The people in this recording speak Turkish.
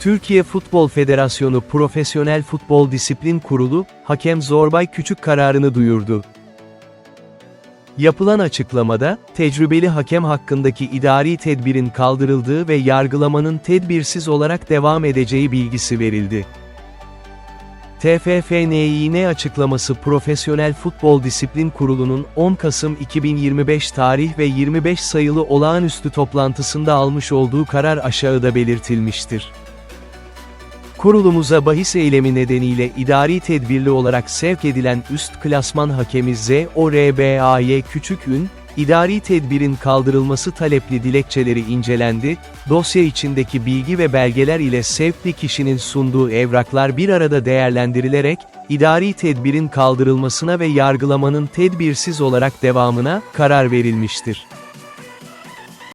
Türkiye Futbol Federasyonu Profesyonel Futbol Disiplin Kurulu, hakem Zorbay Küçük kararını duyurdu. Yapılan açıklamada, tecrübeli hakem hakkındaki idari tedbirin kaldırıldığı ve yargılamanın tedbirsiz olarak devam edeceği bilgisi verildi. TFFNİN açıklaması Profesyonel Futbol Disiplin Kurulu'nun 10 Kasım 2025 tarih ve 25 sayılı olağanüstü toplantısında almış olduğu karar aşağıda belirtilmiştir. Kurulumuza bahis eylemi nedeniyle idari tedbirli olarak sevk edilen üst klasman hakemi ZORBAY Küçükün, idari tedbirin kaldırılması talepli dilekçeleri incelendi, dosya içindeki bilgi ve belgeler ile sevkli kişinin sunduğu evraklar bir arada değerlendirilerek, idari tedbirin kaldırılmasına ve yargılamanın tedbirsiz olarak devamına karar verilmiştir.